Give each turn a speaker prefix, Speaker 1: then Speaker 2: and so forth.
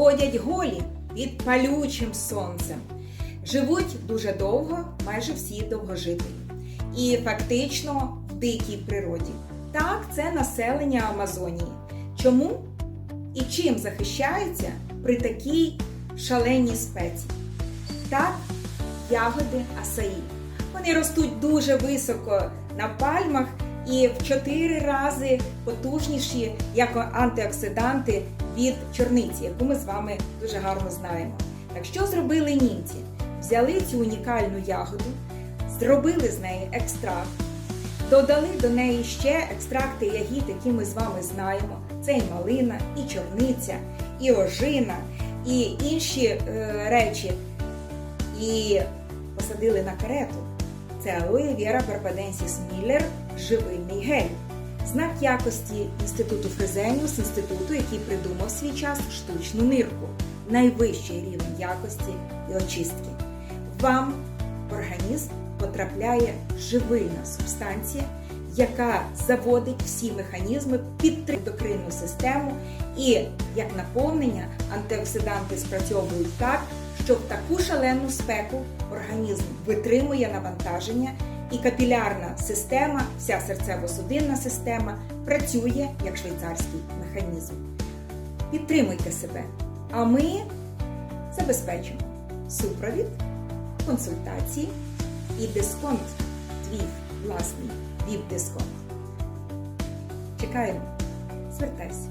Speaker 1: ходять голі під палючим сонцем. Живуть дуже довго, майже всі довгожителі. І фактично в дикій природі. Так, це населення Амазонії. Чому і чим захищаються при такій шаленій спеці? Так, ягоди асаї. Вони ростуть дуже високо на пальмах і в 4 рази потужніші як антиоксиданти від чорниці, яку ми з вами дуже гарно знаємо. Так що зробили німці? Взяли цю унікальну ягоду, зробили з неї екстракт, додали до неї ще екстракти ягід, які ми з вами знаємо. Це і малина, і чорниця, і ожина, і інші е, речі. І посадили на карету. Це Aloe Vera Barbadensis Miller живильний гель. Знак якості Інституту Фрезеніус, інституту, який придумав свій час штучну нирку, найвищий рівень якості і очистки. Вам в організм потрапляє живильна субстанція, яка заводить всі механізми під ендокринну систему, і як наповнення антиоксиданти спрацьовують так, що в таку шалену спеку організм витримує навантаження, і капілярна система, вся серцево-судинна система працює як швейцарський механізм. Підтримуйте себе, а ми забезпечимо супровід, консультації і дисконт, твій власний віп-дисконт. Чекаємо, звертайся.